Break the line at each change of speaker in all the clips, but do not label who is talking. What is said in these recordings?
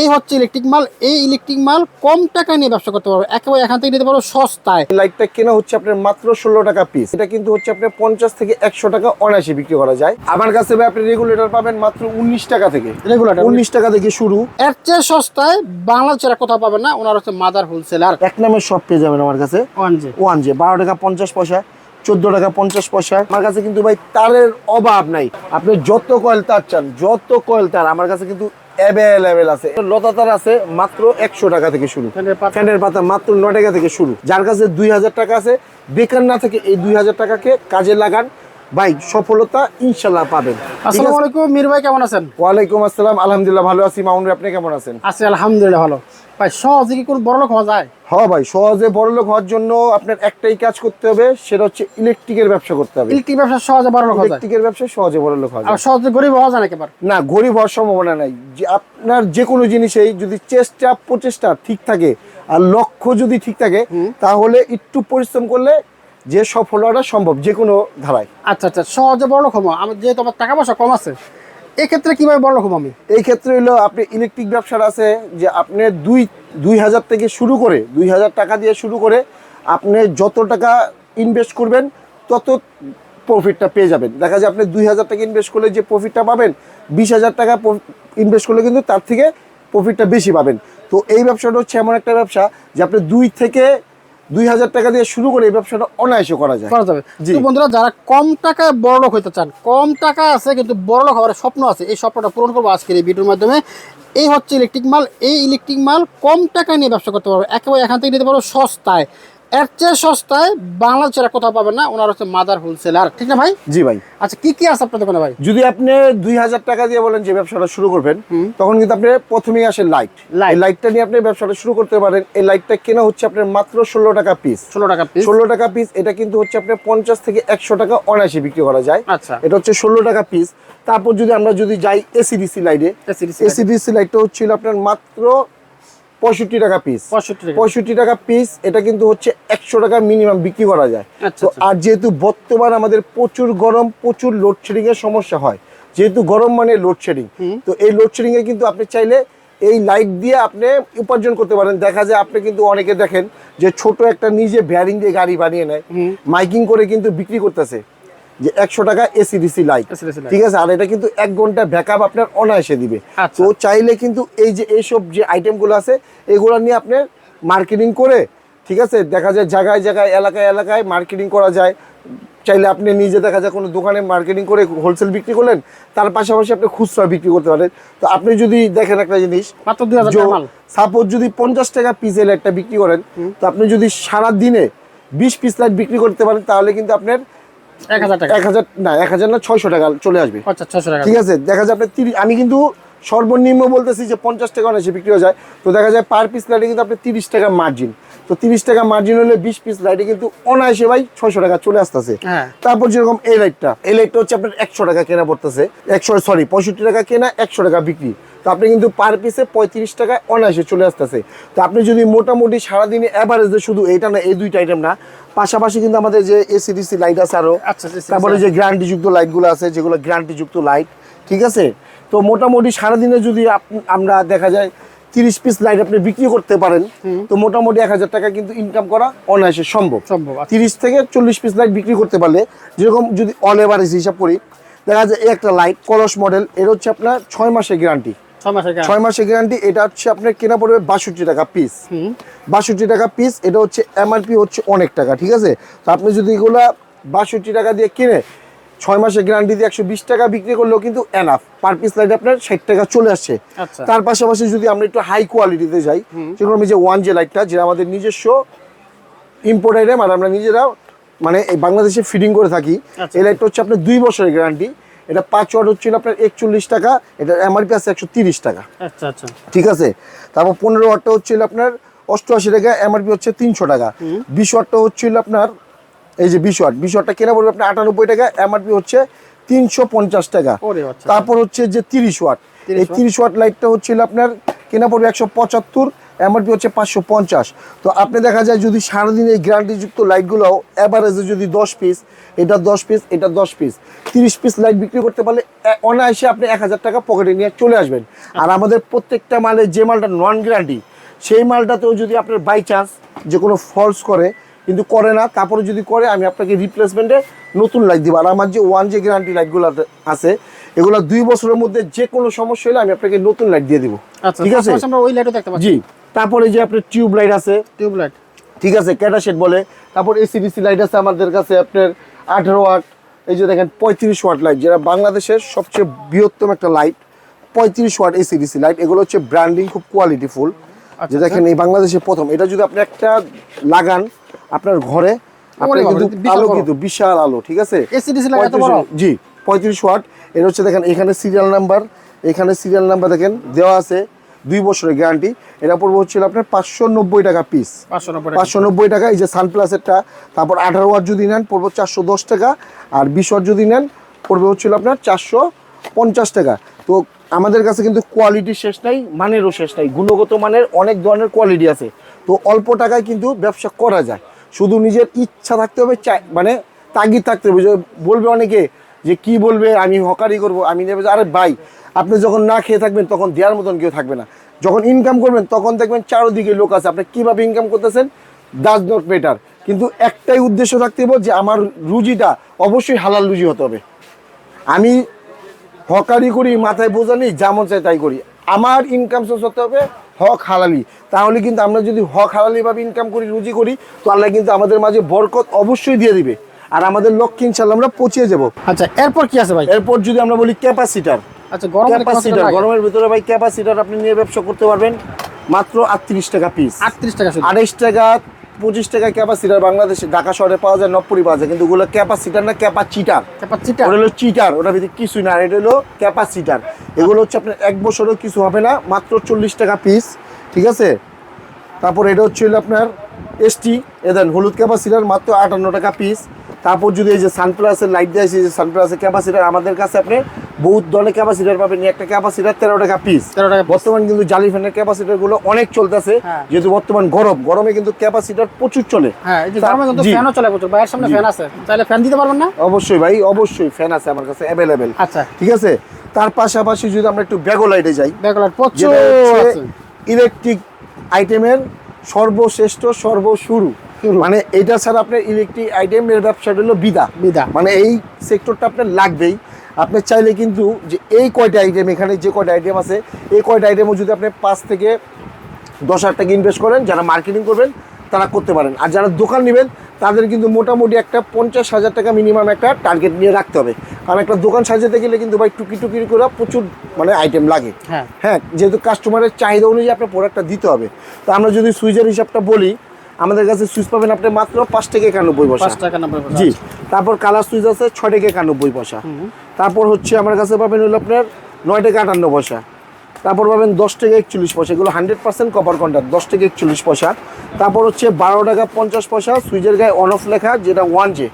এই হচ্ছে ইলেকট্রিক মাল এই ইলেকট্রিক মাল কম টাকা নিয়ে ব্যবসা করতে পারবে। একেবারে এখান থেকে নিতে পারো সস্তায়।
লাইটটা কেনা হচ্ছে আপনার মাত্র ষোলো টাকা পিস এটা কিন্তু হচ্ছে আপনার পঞ্চাশ থেকে একশো টাকা অনায়াসে বিক্রি করা যায়। আমার কাছে ভাই আপনি রেগুলেটর পাবেন মাত্র উনিশ টাকা থেকে।
রেগুলেটর
উনিশ টাকা থেকে শুরু।
এর চেয়ে সস্তায় বাংলাদেশের আর কোথাও পাবেন না। ওনার হচ্ছে মাদার হোলসেলার
এক নামের সব পেয়ে যাবেন আমার কাছে।
ওয়ান জি।
ওয়ান যে বারো টাকা পঞ্চাশ পয়সা চোদ্দ টাকা পঞ্চাশ পয়সা। আমার কাছে কিন্তু ভাই তারের অভাব নাই। আপনি যত কয়েল তার চান যত কয়েল তার আমার কাছে কিন্তু অ্যাভেলেবেল আছে। লতা তার আছে মাত্র একশো টাকা থেকে শুরু।
ফ্যানের পাতা।
মাত্র ন টাকা থেকে শুরু। যার কাছে দুই হাজার টাকা আছে বেকার না থেকে এই দুই হাজার টাকাকে কাজে লাগান। ভাই সফলতা ইনশাল্লাহ পাবেন।
আসসালামু আলাইকুম মীর ভাই কেমন আছেন?
ওয়ালাইকুম আসসালাম আলহামদুলিল্লাহ ভালো আছি। মামুন ভাই, আপনি কেমন আছেন?
আছি আলহামদুলিল্লাহ ভালো। ভাই সহজে কি কোন বড় লোক হওয়া যায়?
হ্যাঁ ভাই সহজে বড়লোক হওয়ার জন্য আপনার একটাই কাজ করতে হবে সেটা হচ্ছে ইলেকট্রিকের ব্যবসা করতে হবে।
ইলেকট্রিক ব্যবসা সহজে বড় লোক হওয়া যায়?
ইলেকট্রিকের ব্যবসা সহজে বড়লোক হওয়া যায়।
আর সহজে গরিব হওয়া যায় না একেবারে
না গরিব হওয়ার সম্ভাবনা নাই। যে আপনার যে কোনো জিনিসেই যদি চেষ্টা প্রচেষ্টা ঠিক থাকে আর লক্ষ্য যদি ঠিক থাকে তাহলে একটু পরিশ্রম করলে যে সফল হওয়াটা সম্ভব যে কোনো ধারায়।
আচ্ছা আচ্ছা সহজে বড় লোক হব। আমার যেহেতু আমার টাকা পয়সা কম আছে এক্ষেত্রে কীভাবে বড় রকম আমি?
এই ক্ষেত্রে হলো আপনি ইলেকট্রিক ব্যবসার আছে যে আপনি দুই দুই হাজার থেকে শুরু করে, দুই হাজার টাকা দিয়ে শুরু করে আপনি যত টাকা ইনভেস্ট করবেন, তত প্রফিটটা পেয়ে যাবেন। দেখা যায় আপনি দুই হাজার টাকা ইনভেস্ট করলে যে প্রফিটটা পাবেন, বিশ হাজার টাকা ইনভেস্ট করলে কিন্তু তার থেকে প্রফিটটা বেশি পাবেন। তো এই ব্যবসাটা হচ্ছে এমন একটা ব্যবসা যে আপনি দুই থেকে দুই হাজার টাকা দিয়ে শুরু করে এই ব্যবসাটা অনায়াসে করা যায়।
করা যাবে। তো বন্ধুরা যারা কম টাকায় বড় লোক হইতে চান কম টাকা আছে কিন্তু বড় লোক হওয়ার স্বপ্ন আছে এই স্বপ্নটা পূরণ করব আজকের এই ভিডিওর মাধ্যমে। এই হচ্ছে ইলেকট্রিক মাল এই ইলেকট্রিক মাল কম টাকা নিয়ে ব্যবসা করতে পারব একেবারে এখান থেকে নিতে পারব সস্তায়। এর চেয়ে সস্তায় বাংলাদেশের কোথাও পাবেন না। ওনার হচ্ছে মাদার হোলসেলার ঠিক না ভাই?
জি ভাই।
আচ্ছা কি কি আছে আপনার দোকানে ভাই?
যদি আপনি দুই হাজার টাকা দিয়ে বলেন যে ব্যবসাটা শুরু করবেন তখন কিন্তু আপনি প্রথমেই আসে লাইট লাইটটা নিয়ে আপনি ব্যবসাটা শুরু করতে পারেন। এই লাইটটা কেনা হচ্ছে আপনার মাত্র ষোলো টাকা পিস
ষোলো টাকা পিস
ষোলো টাকা পিস এটা কিন্তু হচ্ছে আপনার পঞ্চাশ থেকে একশো টাকা অনায়াসে বিক্রি করা যায়।
আচ্ছা।
এটা হচ্ছে ষোলো টাকা পিস তারপর যদি আমরা যদি যাই এসিডিসি লাইটে এসিডিসি লাইটটা হচ্ছিল আপনার মাত্র পঁয়ষট্টি টাকা পিস
পঁয়ষট্টি টাকা।
পিস এটা কিন্তু হচ্ছে একশো টাকা মিনিমাম বিক্রি করা যায়।
আচ্ছা,
তো
আচ্ছা।
আর যেহেতু বর্তমান আমাদের প্রচুর গরম প্রচুর লোডশেডিং এর সমস্যা হয় যেহেতু গরম মানে লোডশেডিং তো এই লোডশেডিং এ কিন্তু আপনি চাইলে এই লাইট দিয়ে আপনি উপার্জন করতে পারেন। দেখা যায় আপনি কিন্তু অনেকে দেখেন যে ছোট একটা নিজে ব্যারিং দিয়ে গাড়ি বানিয়ে নেয় মাইকিং করে কিন্তু বিক্রি করতেছে। যে একশো টাকা এসিডিসি লাইট। ঠিক আছে? আর এটা কিন্তু এক ঘণ্টা ব্যাকআপ আপনার অনায়াসে দিবে।
আচ্ছা।
তো চাইলে কিন্তু এই যে এইসব যে আইটেমগুলো আছে এগুলো নিয়ে আপনি মার্কেটিং করে ঠিক আছে? দেখা যায় জায়গায় জায়গায় এলাকায় এলাকায় মার্কেটিং করা যায়। চাইলে আপনি নিজে দেখা যায় কোনো দোকানে মার্কেটিং করে হোলসেল বিক্রি করলেন তার পাশাপাশি আপনি খুচরা বিক্রি করতে পারেন। তো আপনি যদি দেখেন একটা জিনিস সাপোজ যদি পঞ্চাশ টাকা পিসের লাইটটা বিক্রি করেন তো আপনি যদি সারা দিনে বিশ পিস লাইট বিক্রি করতে পারেন তাহলে কিন্তু আপনার
এক হাজার টাকা।
এক হাজার না এক হাজার না ছয়শো টাকা চলে আসবে।
আচ্ছা টাকা।
ঠিক আছে দেখা যায় আমি কিন্তু সর্বনিম্ন বলতেছি যে পঞ্চাশ টাকা অনেক বিক্রি হয়ে যায়। তো দেখা যায় পার পিস লাইটে কিন্তু আপনি তিরিশ টাকা মার্জিন তো তিরিশ টাকা মার্জিন হলে বিশ পিস লাইটে কিন্তু অনায়াসে ভাই ছয়শো টাকা চলে আসতেছে।
হ্যাঁ।
তারপর যেরকম এই লাইটটা এই লাইটটা হচ্ছে আপনার একশো টাকা কেনা পড়তেছে। একশো সরি পঁয়ষট্টি টাকা কেনা একশো টাকা বিক্রি। তো আপনি কিন্তু পার পিসে পঁয়ত্রিশ টাকা অনায়াসে চলে আসতেছে। তো আপনি যদি মোটামুটি সারাদিনে অ্যাভারেজে শুধু এইটা না এই দুইটা আইটেম না পাশাপাশি কিন্তু আমাদের যে এসিডিসি লাইট আছে আরও
আচ্ছা,
তারপরে যে গ্যারান্টিযুক্ত লাইটগুলো আছে যেগুলো গ্যারান্টিযুক্ত লাইট ঠিক আছে? তো মোটামুটি সারাদিনে যদি আমরা দেখা যায় তিরিশ পিস লাইট আপনি বিক্রি করতে পারেন তো মোটামুটি এক হাজার টাকা কিন্তু ইনকাম করা অনায়াসে সম্ভব।
আচ্ছা।
তিরিশ থেকে চল্লিশ পিস লাইট বিক্রি করতে পারলে যেরকম যদি অল এভারেজ হিসাব করি দেখা যায় এই একটা লাইট কলস মডেল এর হচ্ছে আপনার ছয় মাসের গ্যারান্টি
ছয় মাসের গ্যারান্টি।
ছয় মাসের গ্যারান্টি এটা হচ্ছে আপনার কেনা পড়বে বাষট্টি টাকা পিস বাষট্টি টাকা পিস এটা হচ্ছে এমআরপি হচ্ছে অনেক টাকা ঠিক আছে? তো আপনি যদি এগুলা বাষট্টি টাকা দিয়ে কিনে ছয় মাসের গ্যারান্টি দিয়ে একশো বিশ টাকা বিক্রি করলেও কিন্তু এনাফ পার পিস লাইট আপনার ষাট টাকা চলে আসছে।
আচ্ছা।
তার পাশাপাশি যদি আমরা একটু হাই কোয়ালিটিতে যাই যেরকম আমি যে ওয়ান জে লাইটটা যেটা আমাদের নিজস্ব ইম্পোর্ট আইটেম আর আমরা নিজেরা মানে এই বাংলাদেশে ফিডিং করে থাকি
আচ্ছা।
এই লাইটটা হচ্ছে আপনার দুই বছরের গ্যারান্টি এটা পাঁচ ওয়াট হচ্ছিল আপনার একচল্লিশ টাকা এটা এমআরপি আছে একশো তিরিশ টাকা।
আচ্ছা আচ্ছা।
ঠিক আছে? তারপর পনেরো ওয়াটটা হচ্ছিল আপনার অষ্টআশি টাকা এমআরপি হচ্ছে তিনশো টাকা। বিশ ওয়াটটা হচ্ছিল আপনার এই যে বিশ ওয়াট বিশ ওয়াটটা কেনা পড়বে আপনার আটানব্বই টাকা এমআরপি হচ্ছে তিনশো পঞ্চাশ টাকা।
আচ্ছা।
তারপর হচ্ছে যে তিরিশ ওয়াট। এই তিরিশ ওয়াট। লাইটটা হচ্ছিল আপনার কেনা পড়বে একশো পঁচাত্তর এমআরপি হচ্ছে পাঁচশো পঞ্চাশ। তো আপনি দেখা যায় যদি সারাদিন এই গ্যারান্টিযুক্ত লাইটগুলো অ্যাভারেজে যদি দশ পিস এটা দশ পিস এটা দশ পিস তিরিশ পিস লাইট বিক্রি করতে পারলে অনায়াসে আপনি এক হাজার টাকা পকেটে নিয়ে চলে আসবেন। আর আমাদের প্রত্যেকটা মালে যে মালটা নন গ্যারান্টি সেই মালটাতেও যদি আপনার বাই চান্স যে কোনো ফলস করে কিন্তু করে না তারপরে যদি করে আমি আপনাকে রিপ্লেসমেন্টে নতুন লাইট দিব। আর আমার যে ওয়ান যে গ্যারান্টি লাইটগুলো আছে এগুলো দুই বছরের মধ্যে যে কোনো সমস্যা হলে আমি আপনাকে নতুন লাইট দিয়ে দিব।
আচ্ছা
ঠিক আছে?
আমরা ওই লাইটও দেখতে পাচ্ছি।
জি তারপরে যে আপনার টিউব লাইট আছে
টিউব লাইট
ঠিক আছে ক্যাটাশেট বলে। তারপর এসিডিসি লাইট আছে আমাদের কাছে আপনার আঠেরো ওয়াট এই যে দেখেন পঁয়ত্রিশ ওয়াট লাইট যেটা বাংলাদেশের সবচেয়ে বৃহত্তম একটা লাইট পঁয়ত্রিশ ওয়াট এসিডিসি লাইট এগুলো হচ্ছে ব্র্যান্ডিং খুব কোয়ালিটিফুল
আচ্ছা,
যে দেখেন এই বাংলাদেশে প্রথম। এটা যদি আপনি একটা লাগান আপনার ঘরে আপনার কিন্তু
এটা বিশাল
আলো ঠিক আছে?
ACDC লাইট এত
35
বড়?
জি পঁয়ত্রিশ ওয়াট। এটা হচ্ছে দেখেন এখানে সিরিয়াল নাম্বার এখানে সিরিয়াল নাম্বার দেখেন দেওয়া আছে দুই বছরের গ্যারান্টি এটা পড়বে হচ্ছিল আপনার পাঁচশো নব্বই টাকা পিস
পাঁচশো নব্বই টাকা।
পাঁচশো নব্বই টাকা এই যে সানপ্লাসেরটা তারপর আঠারো ওয়াট যদি নেন পড়বে চারশো দশ টাকা। আর বিশ ওয়াট যদি নেন পড়বে হচ্ছিল আপনার চারশো পঞ্চাশ টাকা। তো আমাদের কাছে কিন্তু কোয়ালিটি শেষ নাই মানেরও শেষ নাই। গুণগত মানের অনেক ধরনের কোয়ালিটি আছে। তো অল্প টাকায় কিন্তু ব্যবসা করা যায়। শুধু নিজের ইচ্ছা থাকতে হবে মানে তাগিদ থাকতে হবে। বলবে অনেকে যে কি বলবে, আমি হকারি করব, আমি নেবে। আরে ভাই, আপনি যখন না খেয়ে থাকবেন, তখন দেওয়ার মতন কেউ থাকবে না। যখন ইনকাম করবেন, তখন দেখবেন চারোদিকে লোক আছে। আপনি কীভাবে ইনকাম করতেছেন? দাস নট বেটার কিন্তু একটাই উদ্দেশ্য থাকতে হবে যে আমার রুজিটা অবশ্যই হালাল রুজি হতে হবে। আমি হকারি করি, মাথায় বোঝা নেই যেমন চাই তাই করি। আমার ইনকাম সোর্স হতে হবে হক হালালি। তাহলে কিন্তু আমরা যদি হক হালালিভাবে ইনকাম করি রুজি করি তো আল্লাহ কিন্তু আমাদের মাঝে বরকত অবশ্যই দিয়ে দিবে। আর আমাদের লক্ষ্যে ইনশাল্লাহ আমরা পচিয়ে যাব।
আচ্ছা এরপর কি আছে ভাই?
এরপর যদি আমরা বলি ক্যাপাসিটার।
আচ্ছা গরম
ক্যাপাসিটার গরমের ভিতরে ভাই ক্যাপাসিটার আপনি নিয়ে ব্যবসা করতে পারবেন মাত্র আটত্রিশ টাকা পিস
আটত্রিশ টাকা
আড়াইশ টাকা পঁচিশ টাকা ক্যাপাসিটার বাংলাদেশে ঢাকা শহরে পাওয়া যায় নবপুরি পাওয়া যায় কিন্তু ওগুলো ক্যাপাসিটার না ক্যাপাচিটার
ক্যাপাসিটা
ওটা হলো চিটার ওটা ভিতরে কিছুই না এটা হলো ক্যাপাসিটার এগুলো হচ্ছে আপনার এক বছরও কিছু হবে না মাত্র চল্লিশ টাকা পিস ঠিক আছে? তারপর এটা হচ্ছে হলো আপনার এসটি এ দেন হলুদ ক্যাপাসিটার মাত্র আটান্ন টাকা পিস তারপর যদি এই যে সানপ্লাসের লাইট দিয়েছে যে সানপ্লাসের ক্যাপাসিটার আমাদের কাছে আপনি বহুত ধরনের ক্যাপাসিটার পাবেন। একটা ক্যাপাসিটার তেরো টাকা পিস
13 টাকা
বর্তমান কিন্তু জালি ফ্যানের ক্যাপাসিটারগুলো অনেক চলতেছে
হ্যাঁ।
যেহেতু বর্তমান গরম। গরমে কিন্তু ক্যাপাসিটার প্রচুর চলে।
হ্যাঁ। ফ্যানও চলে প্রচুর। বাইরের সামনে ফ্যান আছে। চাইলে ফ্যান দিতে পারবেন না?
অবশ্যই ভাই অবশ্যই ফ্যান আছে আমার কাছে অ্যাভেলেবেল
আচ্ছা।
ঠিক আছে? তার পাশাপাশি যদি আমরা একটু ব্যাগো লাইটে যাই
ব্যাকলাইট প্রচুর
ইলেকট্রিক আইটেমের সর্বশ্রেষ্ঠ সর্বশুরু
শুরু।
মানে এটা ছাড়া আপনার ইলেকট্রিক আইটেমের ব্যবসাটা হলো বিদা।
বিদা।
মানে এই সেক্টরটা আপনার লাগবেই। আপনি চাইলে কিন্তু যে এই কয়টা আইটেম এখানে যে কয়টা আইটেম আছে এই কয়টা আইটেমও যদি আপনি পাঁচ থেকে দশ হাজার টাকা ইনভেস্ট করেন যারা মার্কেটিং করবেন তারা করতে পারেন। আর যারা দোকান নেবেন তাদের কিন্তু মোটামুটি একটা পঞ্চাশ হাজার টাকা মিনিমাম একটা টার্গেট নিয়ে রাখতে হবে। কারণ একটা দোকান সাজাতে গেলে কিন্তু ভাই টুকি টুকি করে প্রচুর মানে আইটেম লাগে।
হ্যাঁ।
হ্যাঁ যেহেতু কাস্টমারের চাহিদা অনুযায়ী আপনার প্রোডাক্টটা দিতে হবে। তো আমরা যদি সুইচের হিসাবটা বলি আমাদের কাছে সুইচ পাবেন আপনি মাত্র পাঁচ থেকে একানব্বই পয়সা।
পাঁচ টাকা
জি তারপর কালার সুইচ আছে ছয় থেকে একানব্বই পয়সা। তারপর হচ্ছে আমার কাছে পাবেন হলো আপনার নয় থেকে আটান্ন পয়সা। তারপর পাবেন দশ থেকে একচল্লিশ পয়সা। এগুলো হান্ড্রেড পার্সেন্ট কপার কন্ট্যাক্ট দশ থেকে একচল্লিশ পয়সা। তারপর হচ্ছে বারো টাকা পঞ্চাশ পয়সা সুইচের গায়ে অন অফ লেখা যেটা ওয়ান জে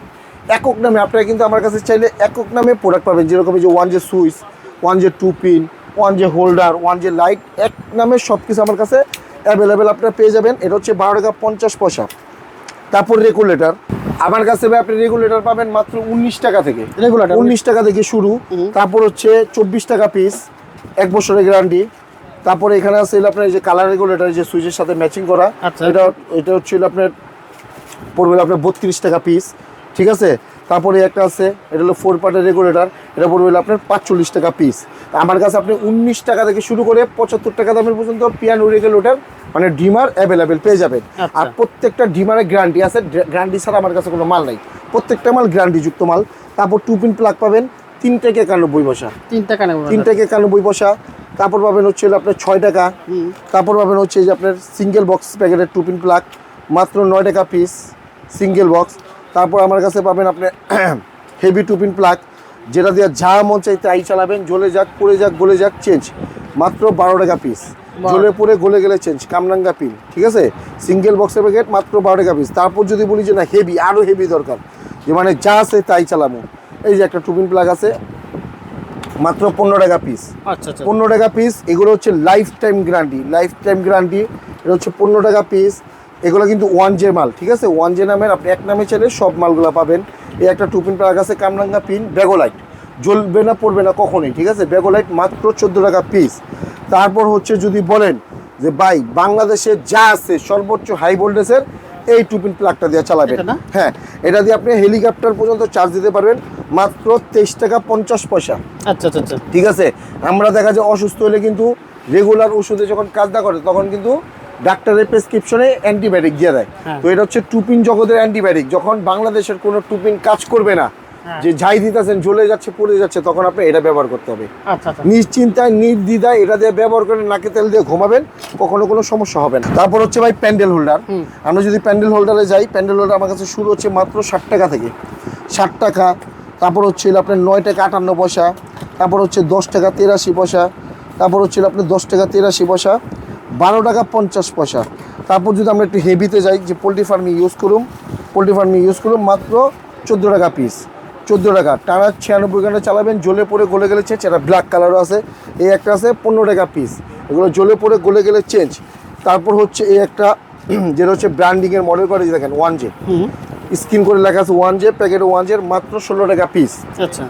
একক নামে আপনারা কিন্তু আমার কাছে চাইলে একক নামে প্রোডাক্ট পাবেন। যেরকম এই যে one J switch one J two pin one J holder one J light এক নামে সব কিছু আমার কাছে অ্যাভেলেবেল আপনারা পেয়ে যাবেন। এটা হচ্ছে বারো টাকা পঞ্চাশ পয়সা। তারপর রেগুলেটর আমার কাছে ভাই আপনি রেগুলেটর পাবেন মাত্র উনিশ টাকা থেকে।
Regulator?
উনিশ টাকা থেকে শুরু। তারপর হচ্ছে চব্বিশ টাকা পিস এক বছরের গ্যারান্টি তারপরে এখানে আছে আপনার এই যে কালার রেগুলেটর যে সুইচের সাথে ম্যাচিং করা।
আচ্ছা।
এটা এটা হচ্ছে আপনার পড়বে আপনার বত্রিশ টাকা পিস ঠিক আছে? তারপরে একটা আছে এটা হলো ফোর পার্টের রেগুলেটর এটা পড়বে হলো আপনার পাঁচচল্লিশ টাকা পিস আমার কাছে আপনি উনিশ টাকা থেকে শুরু করে পঁচাত্তর টাকা দামের পর্যন্ত পিয়ানো রেগুলেটর মানে ডিমার অ্যাভেলেবেল পেয়ে যাবেন।
আচ্ছা।
আর প্রত্যেকটা ডিমারের গ্যারান্টি আছে গ্যারান্টি ছাড়া আমার কাছে কোনো মাল নাই। প্রত্যেকটা মাল গ্যারান্টিযুক্ত মাল। তারপর টু পিন প্লাগ পাবেন তিন থেকে একানব্বই পয়সা
তিন টাকা
তিন থেকে একানব্বই পয়সা তারপর পাবেন হচ্ছে আপনার ছয় টাকা। তারপর পাবেন হচ্ছে যে আপনার সিঙ্গেল বক্স প্যাকেটের টু পিন প্লাগ মাত্র নয় টাকা পিস সিঙ্গেল বক্স তারপর আমার কাছে পাবেন আপনি হেভি টু পিন প্লাগ যেটা দিয়ে যা মন চাই তাই চালাবেন। জ্বলে যাক পড়ে যাক গলে যাক চেঞ্জ মাত্র বারো টাকা পিস। জ্বলে পড়ে গলে গেলে চেঞ্জ কামরাঙ্গা পিন ঠিক আছে? সিঙ্গেল বক্সের প্যাকেট মাত্র বারো টাকা পিস তারপর যদি বলি যে না হেভি আরও হেভি দরকার যে মানে যা আছে তাই চালাবো। এই যে একটা টুপিন প্লাগ আছে মাত্র পনেরো টাকা পিস
আচ্ছা আচ্ছা।
পনেরো টাকা পিস এগুলো হচ্ছে life time guarantee life time guarantee এটা হচ্ছে পনেরো টাকা পিস এগুলো কিন্তু ওয়ান জে মাল ঠিক আছে? ওয়ান জে নামের আপনি এক নামে চাইলে সব মালগুলো পাবেন। এই একটা টু পিন পাওয়া গেছে কামরাঙ্গা পিন ব্যাগোলাইট জ্বলবে না পড়বে না কখনোই ঠিক আছে? ব্যাগোলাইট মাত্র চোদ্দ টাকা পিস তারপর হচ্ছে যদি বলেন যে ভাই বাংলাদেশে যা আছে সর্বোচ্চ হাই ভোল্টেজের এই টুপিন প্লাগটা দিয়ে চালাবেন। হ্যাঁ এটা দিয়ে আপনি হেলিকপ্টার পর্যন্ত চার্জ দিতে পারবেন মাত্র তেইশ টাকা পঞ্চাশ পয়সা।
আচ্ছা আচ্ছা আচ্ছা।
ঠিক আছে? আমরা দেখা যায় অসুস্থ হলে কিন্তু রেগুলার ওষুধে যখন কাজ না করে তখন কিন্তু ডাক্তারের প্রেসক্রিপশনে অ্যান্টিবায়োটিক দিয়ে দেয়।
হ্যাঁ।
তো এটা হচ্ছে টুপিন জগতের অ্যান্টিবায়োটিক। যখন বাংলাদেশের কোনো টুপিন কাজ করবে না
হ্যাঁ।
যে ঝাই দিতেছেন জ্বলে যাচ্ছে পড়ে যাচ্ছে তখন আপনি এটা ব্যবহার করতে হবে।
আচ্ছা আচ্ছা।
নিশ্চিন্তায় নির্দ্বিধায় এটা দিয়ে ব্যবহার করে নাকে তেল দিয়ে ঘুমাবেন কখনো কোনো সমস্যা হবে না। তারপর হচ্ছে ভাই প্যান্ডেল হোল্ডার। আমরা যদি প্যান্ডেল হোল্ডারে যাই প্যান্ডেল হোল্ডার আমার কাছে শুরু হচ্ছে মাত্র ষাট টাকা থেকে। ষাট টাকা তারপর হচ্ছে আপনার নয় টাকা আটান্ন পয়সা তারপর হচ্ছে দশ টাকা তেরাশি পয়সা তারপর হচ্ছে হলো আপনার দশ টাকা তেরাশি পয়সা বারো টাকা পঞ্চাশ পয়সা। তারপর যদি আমরা একটু হেভিতে যাই যে পোলট্রি ফার্মিং ইউজ করুন পোলট্রি ফার্মিং ইউজ করুন মাত্র চোদ্দ টাকা পিস চোদ্দ টাকা। টানা ছিয়ানব্বই ঘণ্টা চালাবেন জ্বলে পড়ে গলে গেলে চেঞ্জ এটা ব্ল্যাক কালারও আছে এই একটা আছে পনেরো টাকা পিস এগুলো জ্বলে পড়ে গলে গেলে চেঞ্জ তারপর হচ্ছে এই একটা যেটা হচ্ছে ব্র্যান্ডিংয়ের মডেল করে দেখেন ওয়ান জে স্ক্রিন করে লেখা আছে ওয়ান জে প্যাকেট ওয়ান জের মাত্র ষোলো টাকা পিস
আচ্ছা।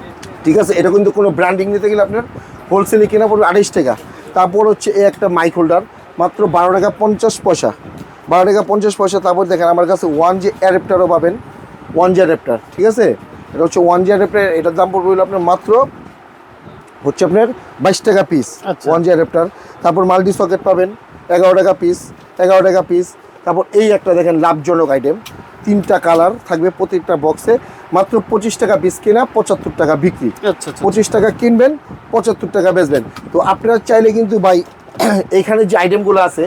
ঠিক আছে? এটা কিন্তু কোনো ব্র্যান্ডিং নিতে গেলে আপনার হোলসেলে কেনা পড়বে আড়াইশ টাকা। তারপর হচ্ছে এই একটা মাইক হোল্ডার মাত্র বারো টাকা পঞ্চাশ পয়সা। বারো টাকা পঞ্চাশ পয়সা তারপর দেখেন আমার কাছে ওয়ান জি অ্যাডাপ্টারও পাবেন। ওয়ান জি অ্যাডাপ্টার ঠিক আছে? এটা হচ্ছে ওয়ান জি অ্যাডাপ্টার এটার দাম পড়বে আপনার মাত্র হচ্ছে আপনার বাইশ টাকা পিস
আচ্ছা।
ওয়ান জি অ্যাডাপ্টার তারপর মাল্টি সকেট পাবেন এগারো টাকা পিস এগারো টাকা পিস তারপর এই একটা দেখেন লাভজনক আইটেম তিনটা কালার থাকবে প্রত্যেকটা বক্সে মাত্র পঁচিশ টাকা পিস কেনা পঁচাত্তর টাকা বিক্রি।
আচ্ছা আচ্ছা।
পঁচিশ টাকা কিনবেন পঁচাত্তর টাকা বেচবেন। তো আপনারা চাইলে কিন্তু ভাই এখানে যে আইটেমগুলো আছে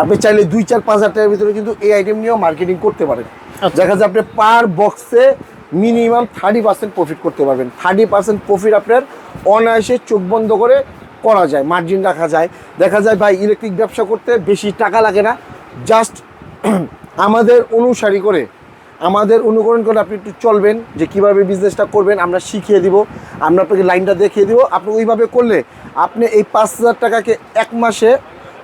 আপনি চাইলে দুই চার পাঁচ হাজার টাকার ভিতরে কিন্তু এই আইটেম নিয়েও মার্কেটিং করতে পারেন।
আচ্ছা।
দেখা যায় আপনি পার বক্সে মিনিমাম থার্টি পার্সেন্ট প্রফিট করতে পারবেন। থার্টি পার্সেন্ট প্রফিট আপনার অনায়াসে চোখ বন্ধ করে করা যায় মার্জিন রাখা যায়। দেখা যায় ভাই ইলেকট্রিক ব্যবসা করতে বেশি টাকা লাগে না। জাস্ট আমাদের অনুসারী করে আমাদের অনুকরণ করে আপনি একটু চলবেন যে কীভাবে বিজনেসটা করবেন আমরা শিখিয়ে দিব আমরা আপনাকে লাইনটা দেখিয়ে দিব। আপনি ওইভাবে করলে আপনি এই পাঁচ হাজার টাকাকে এক মাসে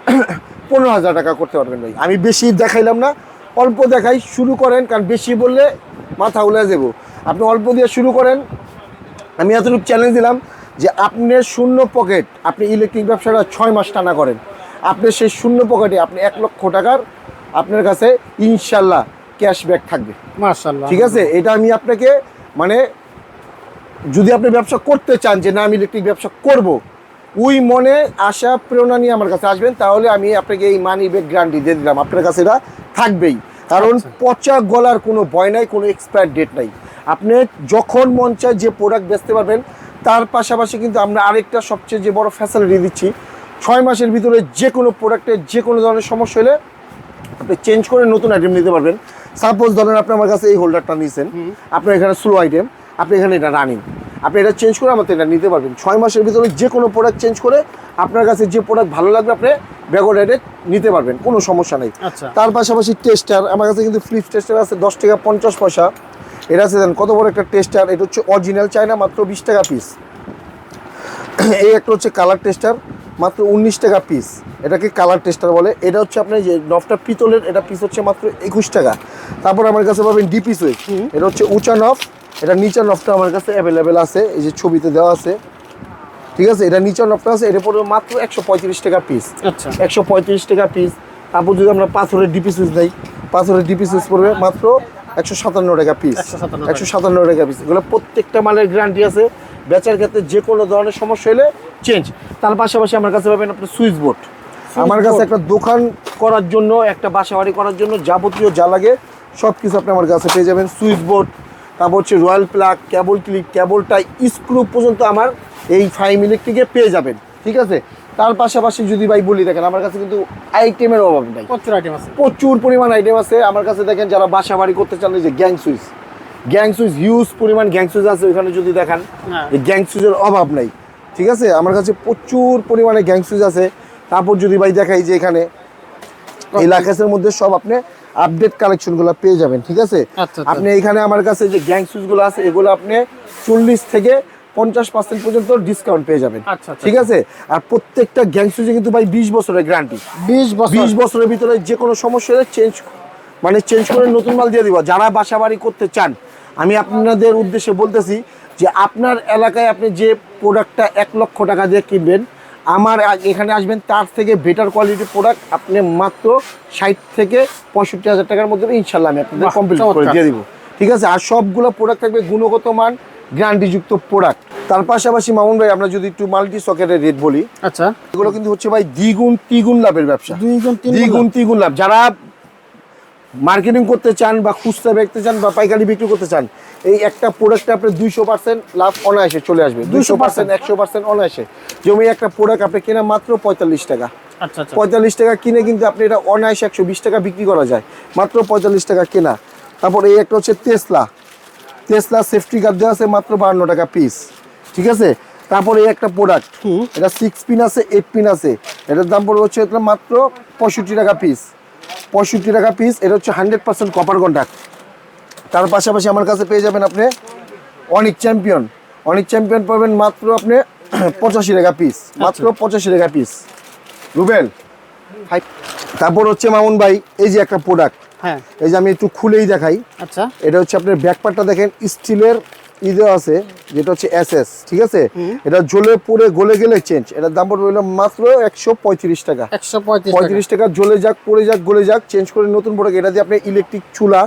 পনেরো হাজার টাকা করতে পারবেন ভাই। আমি বেশি দেখাইলাম না অল্প দেখাই শুরু করেন কারণ বেশি বললে মাথা উলে যাব। আপনি অল্প দিয়ে শুরু করেন আমি এতটুকু চ্যালেঞ্জ দিলাম যে আপনার শূন্য পকেট আপনি ইলেকট্রিক ব্যবসাটা ছয় মাস টানা করেন। আপনি সেই শূন্য পকেটে আপনি এক লক্ষ টাকার আপনার কাছে ইনশাল্লাহ ক্যাশব্যাক থাকবে।
মাশাআল্লাহ।
ঠিক আছে? এটা আমি আপনাকে মানে যদি আপনি ব্যবসা করতে চান যে না আমি ইলেকট্রিক ব্যবসা করব ওই মনে আশা প্রেরণা নিয়ে আমার কাছে আসবেন। তাহলে আমি আপনাকে এই মানি ব্যাগ গ্যারান্টি দিয়ে দিলাম। আপনার কাছে এটা থাকবেই। কারণ পচা গলার কোনো ভয় নাই কোনো এক্সপায়ার ডেট নাই। আপনি যখন মন চায় যে প্রোডাক্ট বেচতে পারবেন তার পাশাপাশি কিন্তু আমরা আরেকটা সবচেয়ে যে বড় ফ্যাসিলিটি দিচ্ছি ছয় মাসের ভিতরে যে কোনো প্রোডাক্টের যে কোনো ধরনের সমস্যা হলে আপনি চেঞ্জ করে নতুন আইটেম নিতে পারবেন। সাপোজ ধরেন আপনি আমার কাছে এই হোল্ডারটা নিয়েছেন। আপনার এখানে স্লো আইটেম আপনি এখানে এটা রানিং আপনি এটা চেঞ্জ করে আমাদের এটা নিতে পারবেন। ছয় মাসের ভিতরে যে কোনো প্রোডাক্ট চেঞ্জ করে আপনার কাছে যে প্রোডাক্ট ভালো লাগবে আপনি ব্যাগর রেটে নিতে পারবেন কোনো সমস্যা নেই।
আচ্ছা।
তার পাশাপাশি টেস্টার আমার কাছে কিন্তু ফ্লিপ টেস্টার আছে দশ টাকা পঞ্চাশ পয়সা। এটা আছে দেন কত বড় একটা টেস্টার এটা হচ্ছে অরিজিনাল চায়না মাত্র বিশ টাকা পিস এই একটা হচ্ছে কালার টেস্টার মাত্র উনিশ টাকা পিস এটাকে কালার টেস্টার বলে। এটা হচ্ছে আপনার যে নফটা পিতলের এটা পিস হচ্ছে মাত্র একুশ টাকা। তারপর আমার কাছে পাবেন ডিপি সুইচ এটা হচ্ছে উঁচা নফ এটা নিচা নফটা আমার কাছে অ্যাভেলেবেল আছে এই যে ছবিতে দেওয়া আছে। ঠিক আছে? এটা নিচা নফটা আছে এটা পড়বে মাত্র একশো পঁয়ত্রিশ টাকা পিস
আচ্ছা।
একশো পঁয়ত্রিশ টাকা পিস তারপর যদি আমরা পাথরের ডিপি সুইচ দেই পাথরের ডিপি সুইচ পড়বে মাত্র একশো সাতান্ন টাকা পিস একশো সাতান্ন টাকা। পিস এগুলো প্রত্যেকটা মালের গ্যারান্টি আছে। বেচার ক্ষেত্রে যে কোনো ধরনের সমস্যা হলে চেঞ্জ তার পাশাপাশি আমার কাছে পাবেন আপনার সুইচ বোর্ড আমার কাছে একটা দোকান করার জন্য একটা বাসা বাড়ি করার জন্য যাবতীয় যা লাগে সব কিছু আপনি আমার কাছে পেয়ে যাবেন। সুইচ বোর্ড তারপর হচ্ছে royal plug cable clip cable tie screw পর্যন্ত আমার এই ফাইভ ইলেকট্রিকে পেয়ে যাবেন ঠিক আছে? তার পাশাপাশি যদি ভাই বলি দেখেন আমার কাছে কিন্তু আইটেমের অভাব নাই।
প্রচুর আইটেম আছে।
প্রচুর পরিমাণ আইটেম আছে। আমার কাছে দেখেন যারা বাসা বাড়ি করতে চান যে gang switch gang switch huge পরিমাণ গ্যাং সুইচ আছে ওইখানে যদি দেখান গ্যাং সুইচের অভাব নাই ঠিক আছে? আমার কাছে প্রচুর পরিমাণে গ্যাং সুইচ আছে। তারপর যদি ভাই দেখাই যে এখানে এই মধ্যে সব আপনি আপডেট কালেকশনগুলো পেয়ে যাবেন ঠিক আছে?
আচ্ছা, আচ্ছা।
আপনি এখানে আমার কাছে যে গ্যাং সুইচগুলো আছে এগুলো আপনি চল্লিশ থেকে পঞ্চাশ পার্সেন্ট পর্যন্ত ডিসকাউন্ট পেয়ে যাবেন
আচ্ছা,
ঠিক আছে? আর প্রত্যেকটা গ্যাং সুজে কিন্তু ভাই বিশ বছরের গ্যারান্টি
বিশ
বিশ বছরের ভিতরে যে কোনো সমস্যা হলে চেঞ্জ মানে চেঞ্জ করে নতুন মাল দিয়ে দিব। যারা বাসা বাড়ি করতে চান আমি আপনাদের উদ্দেশ্যে বলতেছি যে আপনার এলাকায় আপনি যে প্রোডাক্টটা এক লক্ষ টাকা দিয়ে কিনবেন আমার এখানে আসবেন তার থেকে বেটার কোয়ালিটির প্রোডাক্ট আপনি মাত্র ষাট থেকে পঁয়ষট্টি হাজার টাকার মধ্যে ইনশাল্লাহ আমি আপনাদের কমপ্লিট করে দিয়ে দিব। ঠিক আছে আর সবগুলো প্রোডাক্ট থাকবে গুণগত মান গ্যারান্টিযুক্ত প্রোডাক্ট তার পাশাপাশি মামুন ভাই আমরা যদি একটু মাল্টি সকেটের রেট বলি
আচ্ছা।
এগুলো কিন্তু হচ্ছে ভাই দ্বিগুণ তিগুণ লাভের ব্যবসা। দ্বিগুণ তিগুণ লাভ। যারা মার্কেটিং করতে চান বা খুচরা বেচতে চান বা পাইকারি বিক্রি করতে চান এই একটা প্রোডাক্টে আপনার দুইশো পার্সেন্ট লাভ অনায়াসে চলে আসবে। দুইশো পার্সেন্ট একশো পার্সেন্ট অনায়াসে। জমি একটা প্রোডাক্ট আপনি কেনা মাত্র পঁয়তাল্লিশ টাকা।
আচ্ছা আচ্ছা।
পঁয়তাল্লিশ টাকা কিনে কিন্তু আপনি এটা অনায়াসে একশো বিশ টাকা বিক্রি করা যায়। মাত্র পঁয়তাল্লিশ টাকা কেনা। তারপর এই একটা হচ্ছে তেসলা তেসলা সেফটি গার্ড দেওয়া আছে মাত্র বাহান্ন টাকা পিস ঠিক আছে? তারপরে এই একটা প্রোডাক্ট এটা সিক্স পিন আছে এইট পিন আছে। এটার দাম পড়বে হচ্ছে মাত্র পঁয়ষট্টি টাকা পিস পঁয়ষট্টি টাকা পিস এটা হচ্ছে হান্ড্রেড পার্সেন্ট কপার কন্ট্যাক্ট তার পাশাপাশি আমার কাছে পেয়ে যাবেন আপনি অনেক চ্যাম্পিয়ন। অনেক চ্যাম্পিয়ন পাবেন মাত্র আপনি পঁচাশি টাকা পিস মাত্র পঁচাশি টাকা পিস রুবেল তারপর হচ্ছে মামুন ভাই এই যে একটা প্রোডাক্ট
হ্যাঁ।
এই যে আমি একটু খুলেই দেখাই।
আচ্ছা।
এটা হচ্ছে আপনার ব্যাকপারটা দেখেন স্টিলের ই দেওয়া আছে যেটা হচ্ছে এসএস ঠিক আছে? এটা জ্বলে পুড়ে গলে গেলে চেঞ্জ এটার দাম পড়বে মাত্র একশো পঁয়ত্রিশ টাকা।
একশো পঁয়ত্রিশ
পঁয়ত্রিশ টাকা জ্বলে যাক পড়ে যাক গলে যাক চেঞ্জ করে নতুন প্রোডাক্ট এটা দিয়ে আপনি ইলেকট্রিক চুলা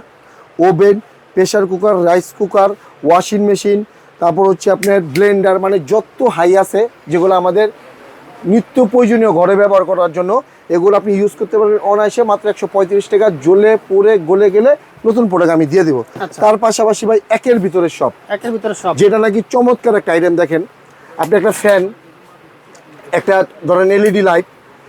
oven pressure cooker rice cooker washing machine তারপর হচ্ছে আপনার ব্লেন্ডার মানে যত হাই আছে যেগুলো আমাদের নিত্য প্রয়োজনীয় ঘরে ব্যবহার করার জন্য এগুলো আপনি ইউজ করতে পারবেন অনায়াসে মাত্র একশো পঁয়ত্রিশ টাকা জ্বলে পড়ে গলে গেলে নতুন প্রোডাক্ট আমি দিয়ে দিব।
আচ্ছা।
তার পাশাপাশি ভাই একের ভিতরে সব।
একের ভিতরে সব।
যেটা নাকি চমৎকার একটা আইটেম দেখেন। আপনি একটা ফ্যান একটা ধরেন এলইডি লাইট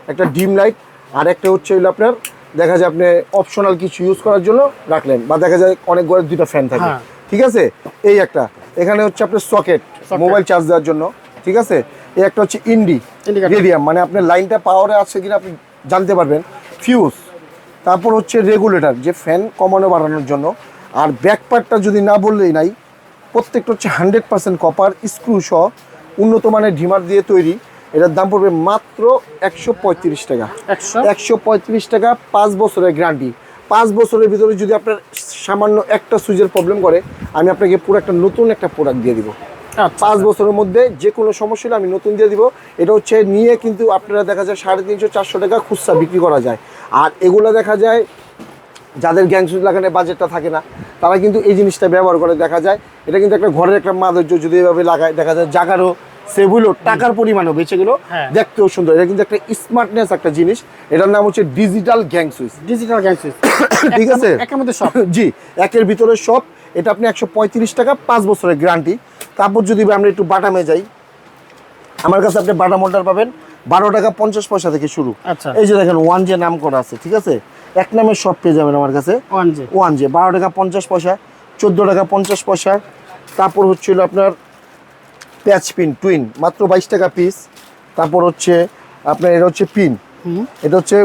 একটা ডিম লাইট আর একটা হচ্ছে হইল আপনার দেখা যায় আপনি অপশনাল কিছু ইউজ করার জন্য রাখলেন বা দেখা যায় অনেক ঘরে দুইটা ফ্যান থাকে।
হ্যাঁ।
ঠিক আছে? এই একটা। এখানে হচ্ছে আপনার সকেট মোবাইল চার্জ দেওয়ার জন্য। ঠিক আছে? এই একটা হচ্ছে ইন্ডি। রেডিয়াম মানে আপনার লাইনটা পাওয়ারে আছে কিনা আপনি জানতে পারবেন। ফিউজ তারপর হচ্ছে রেগুলেটর যে ফ্যান কমানো বাড়ানোর জন্য। আর ব্যাকপার্টটা যদি না বললেই নাই প্রত্যেকটা হচ্ছে হান্ড্রেড পার্সেন্ট কপার স্ক্রু সহ উন্নত মানের ঢিমার দিয়ে তৈরি। এটার দাম পড়বে মাত্র একশো পঁয়ত্রিশ টাকা।
একশো?
পঁয়ত্রিশ টাকা পাঁচ বছরের গ্যারান্টি। পাঁচ বছরের ভিতরে যদি আপনার সামান্য একটা সুইচের প্রবলেম করে আমি আপনাকে পুরো একটা নতুন একটা প্রোডাক্ট দিয়ে দিব।
আচ্ছা।
পাঁচ বছরের মধ্যে যে কোনো সমস্যা হলে আমি নতুন দিয়ে দিব। এটা হচ্ছে নিয়ে কিন্তু আপনারা দেখা যায় সাড়ে তিনশো চারশো টাকা খুচরা বিক্রি করা যায়। আর এগুলো দেখা যায় যাদের গ্যাং সুইচ লাগানোর বাজেটটা থাকে না তারা কিন্তু এই জিনিসটা ব্যবহার করে দেখা যায়। এটা কিন্তু একটা ঘরের একটা মাধুর্য যদি এভাবে লাগায় দেখা যায় জাগারও সেভ হলো টাকার পরিমাণও বেঁচে গেলো।
হ্যাঁ।
দেখতেও সুন্দর। এটা কিন্তু একটা স্মার্টনেস একটা জিনিস। এটার নাম হচ্ছে digital gang switch
digital gang switch
ঠিক আছে?
একের মধ্যে সব।
জি একের ভিতরে সব। এটা আপনি একশো পঁয়ত্রিশ টাকা পাঁচ বছরের গ্যারান্টি তারপর যদি আমরা একটু বাটামে যাই আমার কাছে আপনি বাটা অর্ডার পাবেন। বারো টাকা পঞ্চাশ পয়সা থেকে শুরু।
আচ্ছা।
এই যে দেখেন ওয়ান জে নাম করা আছে ঠিক আছে? এক নামে সব পেয়ে যাবেন আমার কাছে।
ওয়ান জি
ওয়ান জে বারো টাকা পঞ্চাশ পয়সা চোদ্দ টাকা পঞ্চাশ পয়সা। তারপর হচ্ছিল আপনার প্যাচ পিন টুইন মাত্র বাইশ টাকা পিস তারপর হচ্ছে আপনার এটা হচ্ছে পিন এটা হচ্ছে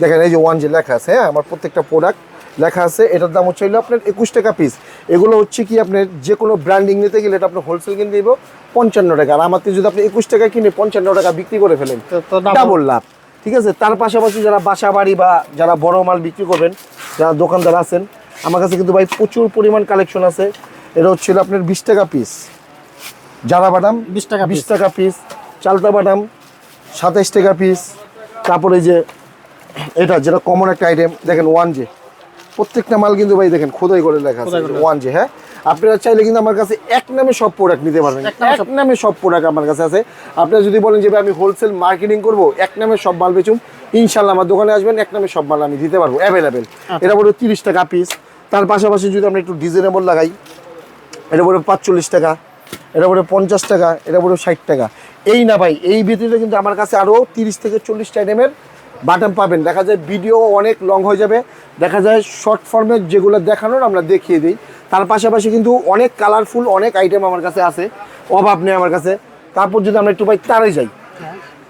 দেখেন এই যে ওয়ান যে লেখা আছে হ্যাঁ আমার প্রত্যেকটা প্রোডাক্ট লেখা আছে এটার দাম হচ্ছে হলো আপনার একুশ টাকা পিস এগুলো হচ্ছে কি আপনার যে কোনো ব্র্যান্ডিং নিতে গেলে এটা আপনার হোলসেল কিনে দিব পঞ্চান্ন টাকা। আর আমার যদি আপনি একুশ টাকা কিনে পঞ্চান্ন টাকা বিক্রি করে ফেলেন। ডাবল লাভ। ঠিক আছে? তার পাশাপাশি যারা বাসা বাড়ি বা যারা বড় মাল বিক্রি করবেন যারা দোকানদার আছেন আমার কাছে কিন্তু ভাই প্রচুর পরিমাণ কালেকশন আছে। এটা হচ্ছিল আপনার বিশ টাকা পিস জারা বাদাম
20 টাকা
বিশ টাকা পিস চালতা বাদাম সাতাইশ টাকা পিস তারপরে যে এটা যেটা কমন একটা আইটেম দেখেন ওয়ান জে প্রত্যেকটা মাল কিন্তু ভাই দেখেন খোদাই করে লেখা আছে ওয়ান জে হ্যাঁ? আপনারা চাইলে কিন্তু আমার কাছে এক নামে সব প্রোডাক্ট নিতে পারবেন।
এক নামে
এক নামে সব প্রোডাক্ট আমার কাছে আছে। আপনারা যদি বলেন যে ভাই আমি হোলসেল মার্কেটিং করব এক নামে সব মাল বেচুম ইনশাল্লাহ আমার দোকানে আসবেন এক নামে সব মাল আমি দিতে পারব অ্যাভেলেবেল এটা বড় তিরিশ টাকা পিস তার পাশাপাশি যদি আমরা একটু ডিজনেবল লাগাই এটা পড়ে পাঁচচল্লিশ টাকা। এটা পড়ে পঞ্চাশ টাকা এটা পড়ে ষাট টাকা। এই না ভাই এই ভিতরে কিন্তু আমার কাছে আরও তিরিশ থেকে চল্লিশটা আইটেমের বাটন পাবেন। দেখা যায় ভিডিও অনেক লং হয়ে যাবে। দেখা যায় শর্ট ফর্মে যেগুলো দেখানোর আমরা দেখিয়ে দিই। তার পাশাপাশি কিন্তু অনেক কালারফুল অনেক আইটেম আমার কাছে আছে। অভাব নেই আমার কাছে। তারপর যদি আমরা একটু ভাই তারে যাই।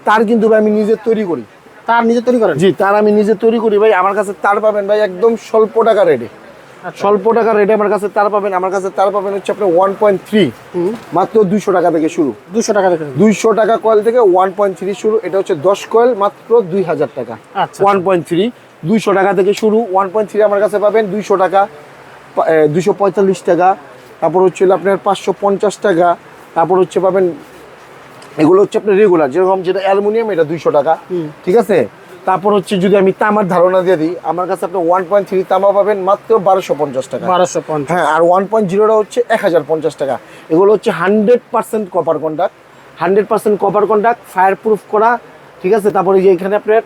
তার কিন্তু ভাই আমি নিজে তৈরি করি।
তার নিজে তৈরি করেন?
জি তার আমি নিজে তৈরি করি ভাই। আমার কাছে তার পাবেন ভাই একদম স্বল্প টাকা রেটে স্বল্প টাকা রেটে আমার কাছে তার পাবেন আমার কাছে তার পাবেন হচ্ছে আপনার ওয়ান পয়েন্ট থ্রি মাত্র দুইশো টাকা থেকে শুরু।
দুশো টাকা দেখে
দুইশো টাকা কয়েল থেকে ওয়ান পয়েন্ট থ্রি শুরু এটা হচ্ছে দশ কয়েল মাত্র দুই হাজার টাকা।
আচ্ছা।
ওয়ান পয়েন্ট থ্রি দুইশো টাকা থেকে শুরু ওয়ান পয়েন্ট থ্রি আমার কাছে পাবেন দুইশো টাকা দুইশো পঁয়তাল্লিশ টাকা। তারপর হচ্ছে আপনার পাঁচশো পঞ্চাশ টাকা। তারপর হচ্ছে পাবেন এগুলো হচ্ছে আপনার রেগুলার যেরকম যেটা অ্যালুমিনিয়াম এটা দুইশো টাকা। ঠিক আছে? তারপর হচ্ছে যদি আমি তামার ধারণা দিয়ে দিই আমার কাছে আপনি ওয়ান পয়েন্ট থ্রি তামা পাবেন মাত্র বারোশো পঞ্চাশ টাকা।
বারোশো পঞ্চাশ।
হ্যাঁ আর ওয়ান পয়েন্ট জিরোটা হচ্ছে এক হাজার পঞ্চাশ টাকা। এগুলো হচ্ছে hundred percent copper conduct hundred percent copper conduct fireproof করা ঠিক আছে? তারপরে যে এখানে আপনার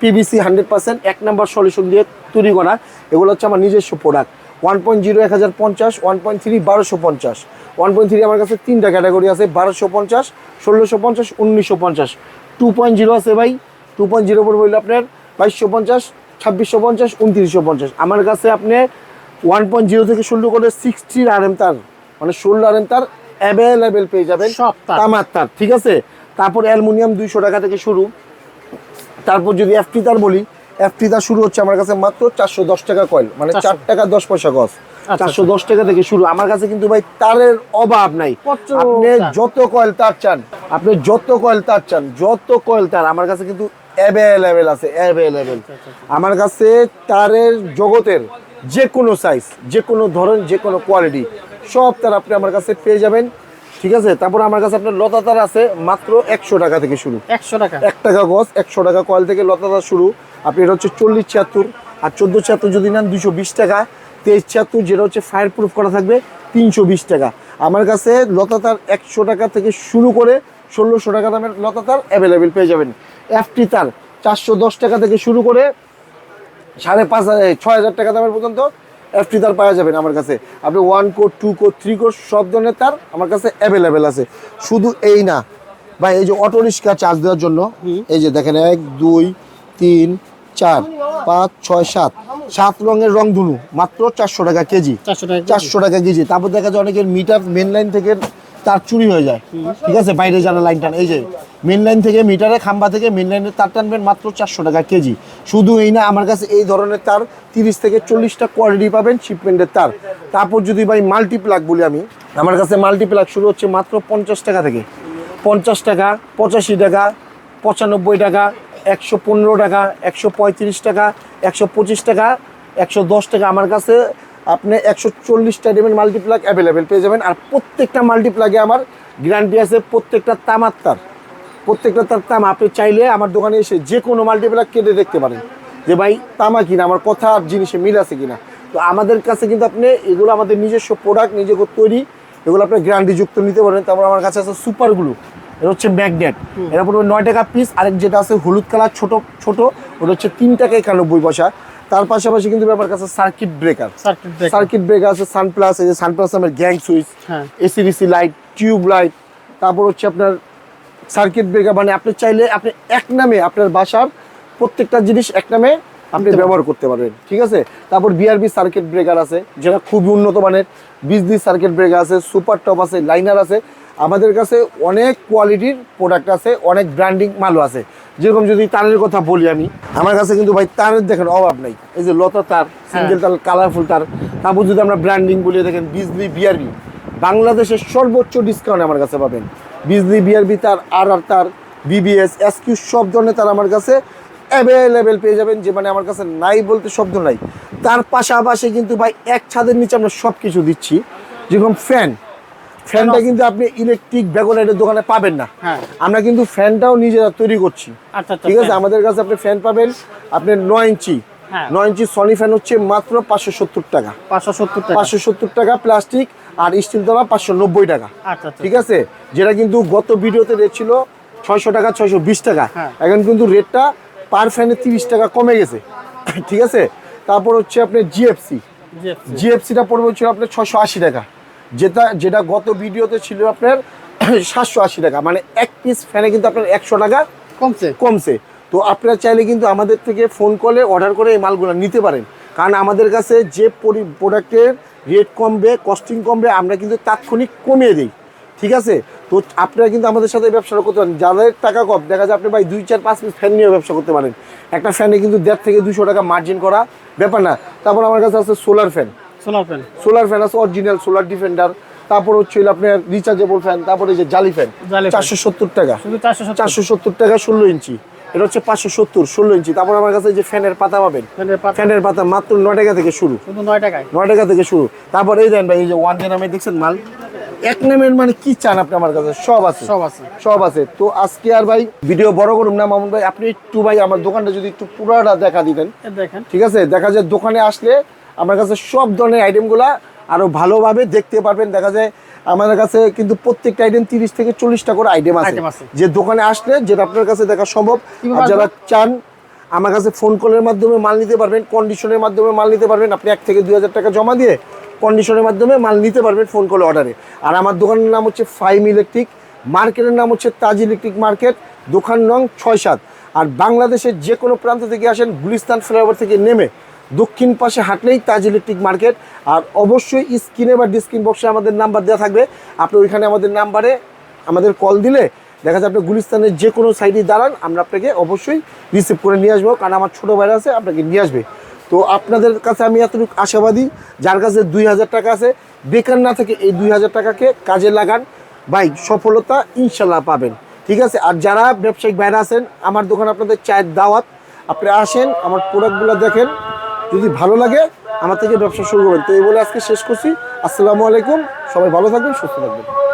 পিবিসি হান্ড্রেড পার্সেন্ট এক নাম্বার সলিউশন দিয়ে তৈরি করা এগুলো হচ্ছে আমার নিজস্ব প্রোডাক্ট ওয়ান পয়েন্ট জিরো এক হাজার পঞ্চাশ ওয়ান পয়েন্ট থ্রি বারোশো পঞ্চাশ। ওয়ান পয়েন্ট থ্রি আমার কাছে তিনটা ক্যাটাগরি আছে বারোশো পঞ্চাশ ষোলোশো পঞ্চাশ উনিশশো পঞ্চাশ। টু পয়েন্ট জিরো আছে ভাই। টু পয়েন্ট জিরো ফোর বললে আপনার বাইশশো পঞ্চাশ ছাব্বিশশো পঞ্চাশ উনত্রিশশো পঞ্চাশ। আমার কাছে আপনি ওয়ান পয়েন্ট জিরো থেকে শুরু করে সিক্সটির আর এম তার মানে ষোলো আর এম তার অ্যাভেলেবেল পেয়ে যাবেন।
সব
তামার তার ঠিক আছে? তারপর অ্যালুমিনিয়াম দুইশো টাকা থেকে শুরু। তারপর যদি এফটি তার বলি এফটি তার শুরু হচ্ছে আমার কাছে মাত্র চারশো দশ টাকা কয়েল মানে চার টাকা দশ পয়সা গজ।
আচ্ছা।
চারশো দশ টাকা থেকে শুরু। আমার কাছে কিন্তু ভাই তারের অভাব নাই। আপনি যত কয়েল তার চান আপনি যত কয়েল তার চান যত কয়েল তার আমার কাছে কিন্তু অ্যাভেলেবেল আছে অ্যাভেলেবেল আমার কাছে তারের জগতের যে কোনো সাইজ যে কোনো ধরন যে কোনো কোয়ালিটি সব তার আপনি আমার কাছে পেয়ে যাবেন। ঠিক আছে? তারপর আমার কাছে আপনার লতা তার আছে মাত্র একশো টাকা থেকে শুরু।
একশো টাকা।
এক টাকা গজ একশো টাকা কয়েল থেকে লতাটা শুরু। আপনি এটা হচ্ছে চল্লিশ ছিয়াত্তর আর চোদ্দ ছিয়াত্তর যদি নেন দুশো বিশ টাকা তেইশ ছিয়াত্তর যেটা হচ্ছে ফায়ার প্রুফ করা থাকবে তিনশো বিশ টাকা। আমার কাছে লতাতার একশো টাকা থেকে শুরু করে ষোলোশো টাকা দামের লতাতার অ্যাভেলেবেল পেয়ে যাবেন। এফটি তার। চারশো দশ টাকা থেকে শুরু করে সাড়ে পাঁচ হাজার ছয় হাজার টাকা দামের পর্যন্ত এফটি তার পাওয়া যাবেন আমার কাছে। আপনি one code two code three code সব ধরনের তার আমার কাছে অ্যাভেলেবেল আছে। শুধু এই না ভাই এই যে অটো রিক্সা চার্জ দেওয়ার জন্য এই যে দেখেন এক দুই তিন চার পাঁচ ছয় সাত। সাত রঙের রং ধুনু মাত্র চারশো টাকা কেজি।
চারশো টাকা
কেজি। তারপর দেখা যায় অনেকের মিটার মেন লাইন থেকে তার চুরি হয়ে যায়। ঠিক আছে? বাইরে যারা লাইন টান। এই যে মেন লাইন থেকে মিটারে খাম্বা থেকে মেন লাইনের তার টানবেন মাত্র চারশো টাকা কেজি। শুধু এই না আমার কাছে এই ধরনের তার তিরিশ থেকে চল্লিশটা কোয়ালিটি পাবেন শিপমেন্টের তার। তারপর যদি ভাই মাল্টিপ্লাক বলি আমি আমার কাছে মাল্টিপ্লাক শুরু হচ্ছে মাত্র পঞ্চাশ টাকা থেকে। পঞ্চাশ টাকা পঁচাশি টাকা পঁচানব্বই টাকা একশো পনেরো টাকা একশো পঁয়ত্রিশ টাকা একশো পঁচিশ টাকা একশো দশ টাকা। আমার কাছে আপনি একশো চল্লিশটা ডিমের মাল্টিপ্লাগ অ্যাভেলেবেল পেয়ে যাবেন। আর প্রত্যেকটা মাল্টিপ্লাগে আমার গ্যারান্টি আছে প্রত্যেকটা তামার তার প্রত্যেকটা তার তামা আপনি চাইলে আমার দোকানে এসে যে কোনো মাল্টিপ্লাগ কেটে দেখতে পারেন। যে ভাই তামা কিনা আমার কথা আর জিনিসে মিল আছে কিনা। তো আমাদের কাছে কিন্তু আপনি এগুলো আমাদের নিজস্ব প্রোডাক্ট নিজে তৈরি এগুলো আপনি গ্যারান্টি যুক্ত নিতে পারেন। তারপর আমার কাছে আছে সুপার গ্লু এটা হচ্ছে ম্যাগনেট এটা পড়বে নয় টাকা পিস আরেক যেটা আছে হলুদ কালার ছোট ছোট ওটা হচ্ছে তিন টাকা একানব্বই পয়সা। তার পাশাপাশি কিন্তু আমার কাছে সার্কিট ব্রেকার
সার্কিট ব্রেকার
আছে সানপ্লাস এই যে সানপ্লাস নামের gang switch. AC DC light tube light তারপর হচ্ছে আপনার সার্কিট ব্রেকার মানে আপনি চাইলে আপনি এক নামে আপনার বাসার প্রত্যেকটা জিনিস এক নামে আপনি ব্যবহার করতে পারবেন ঠিক আছে? তারপর বিআরবি সার্কিট ব্রেকার আছে যেটা খুবই উন্নত মানের। বিজলি সার্কিট ব্রেকার আছে সুপার টপ আছে লাইনার আছে আমাদের কাছে অনেক কোয়ালিটির প্রোডাক্ট আছে অনেক ব্র্যান্ডিং মালও আছে। যেরকম যদি তারের কথা বলি আমি আমার কাছে কিন্তু ভাই তারের দেখেন অভাব নাই। এই যে লতা তার সিঙ্গেল তার কালারফুল তার তারপর যদি আমরা ব্র্যান্ডিং বলি দেখেন বিজলি বিআরবি বাংলাদেশের সর্বোচ্চ ডিসকাউন্ট আমার কাছে পাবেন। বিজলি বিআরবি তার আর আর তার বিবিএস এসকিউ সব ধরনের তার আমার কাছে অ্যাভেলেবেল পেয়ে যাবেন যে মানে আমার কাছে নাই বলতে শব্দ নাই। তার পাশাপাশি কিন্তু ভাই এক ছাদের নিচে আমরা সব কিছু দিচ্ছি। যেরকম ফ্যান ফ্যানটা কিন্তু আপনি ইলেকট্রিক ব্যাগোলাইটের দোকানে পাবেন না।
হ্যাঁ।
আমরা কিন্তু ফ্যানটাও নিজেরা তৈরি করছি।
আচ্ছা আচ্ছা
ঠিক আছে? আমাদের কাছে আপনি ফ্যান পাবেন আপনি নয় ইঞ্চি
হ্যাঁ।
নয় ইঞ্চি সনি ফ্যান হচ্ছে মাত্র পাঁচশো সত্তর টাকা।
পাঁচশো সত্তর টাকা।
পাঁচশো সত্তর টাকা প্লাস্টিক আর স্টিল দেওয়া পাঁচশো নব্বই টাকা।
আচ্ছা
ঠিক আছে? যেটা কিন্তু গত ভিডিওতে রেট ছিল ছয়শো টাকা ছয়শো বিশ টাকা।
হ্যাঁ।
এখন কিন্তু রেটটা পার ফ্যানে তিরিশ টাকা কমে গেছে। ঠিক আছে? তারপর হচ্ছে আপনার জিএফসি জিএফসিটা পড়বে হচ্ছে আপনার ছশো আশি টাকা। যেটা যেটা গত ভিডিওতে ছিল আপনার সাতশো আশি টাকা। মানে এক পিস ফ্যানে কিন্তু আপনার একশো টাকা
কমছে।
কমছে। তো আপনারা চাইলে কিন্তু আমাদের থেকে ফোন করলে অর্ডার করে এই মালগুলো নিতে পারেন। কারণ আমাদের কাছে যে পরি প্রোডাক্টের রেট কমবে কস্টিং কমবে আমরা কিন্তু তাৎক্ষণিক কমিয়ে দিই। ঠিক আছে? তো আপনারা কিন্তু আমাদের সাথে ব্যবসা করতে পারেন। যাদের টাকা কম দেখা যায় আপনি ভাই দুই চার পাঁচ পিস ফ্যান নিয়ে ব্যবসা করতে পারেন। একটা ফ্যানে কিন্তু দেড় থেকে দুশো টাকা মার্জিন করা ব্যাপার না। তারপর আমার কাছে আছে solar fan
solar fan.
Solar fan আছে অরিজিনাল সোলার ডিফেন্ডার তারপর হচ্ছে আপনার রিচার্জেবল ফ্যান তারপরে যে জালি ফ্যান চারশো সত্তর টাকা।
চারশো সত্তর।
টাকা ষোলো ইঞ্চি। এটা হচ্ছে পাঁচশো সত্তর ষোলো ইঞ্চি। তারপর আমার কাছে যে ফ্যানের পাতা পাবেন।
ফ্যানের পাতা।
মাত্র নয় টাকা থেকে শুরু।
শুধু নয় টাকায়।
নয় টাকা থেকে শুরু। তারপর এই দেন ভাই এই যে ওয়ান ডে নামে দেখছেন মাল। এক নামের মানে কি চান আপনি আমার কাছে? সব আছে।
সব আছে।
সব আছে। তো আজকে আর ভাই ভিডিও বড় করুন না মামুন ভাই আপনি একটু ভাই আমার দোকানটা যদি একটু পুরোটা দেখা দিতেন।
দেখেন।
ঠিক আছে? দেখা যায় দোকানে আসলে আমার কাছে সব ধরনের আইটেমগুলা আরও ভালোভাবে দেখতে পারবেন। দেখা যায় আমাদের কাছে কিন্তু প্রত্যেকটা আইটেম তিরিশ থেকে চল্লিশটা করে আইটেম আছে। যে দোকানে আসলে যেটা আপনার কাছে দেখা সম্ভব যারা চান আমার কাছে ফোন কলের মাধ্যমে মাল নিতে পারবেন কন্ডিশনের মাধ্যমে মাল নিতে পারবেন। আপনি এক থেকে দুই হাজার টাকা জমা দিয়ে কন্ডিশনের মাধ্যমে মাল নিতে পারবেন ফোন কলে অর্ডারে আর আমার দোকানের নাম হচ্ছে ফাইম ইলেকট্রিক মার্কেটের নাম হচ্ছে তাজ ইলেকট্রিক মার্কেট দোকান নং ছয় সাত। আর বাংলাদেশের যে কোনো প্রান্ত থেকে আসেন গুলিস্তান ফ্লাইওভার থেকে নেমে দক্ষিণ পাশে হাঁটলেই তাজ ইলেকট্রিক মার্কেট। আর অবশ্যই স্ক্রিনে বা ডিসক্রিন বক্সে আমাদের নাম্বার দেওয়া থাকবে। আপনি ওইখানে আমাদের নাম্বারে আমাদের কল দিলে দেখা যায় আপনি গুলিস্তানের যে কোনো সাইডে দাঁড়ান, আমরা আপনাকে অবশ্যই রিসিভ করে নিয়ে আসব। কারণ আমার ছোটো ভাইরা আছে, আপনাকে নিয়ে আসবে। তো আপনাদের কাছে আমি এতটুকু আশাবাদী, যার কাছে দুই হাজার টাকা আছে, বেকার না থেকে এই দুই হাজার টাকাকে কাজে লাগান। ভাই, সফলতা ইনশাল্লাহ পাবেন। ঠিক আছে? আর যারা ব্যবসায়িক বাইরে আছেন, আমার দোকান আপনাদের চায়ের দাওয়াত, আপনি আসেন, আমার প্রোডাক্টগুলো দেখেন। যদি ভালো লাগে, আমার থেকে ব্যবসা শুরু করবেন তো এই বলে আজকে শেষ করছি। আসসালামু আলাইকুম। সবাই ভালো থাকবেন, সুস্থ থাকবেন।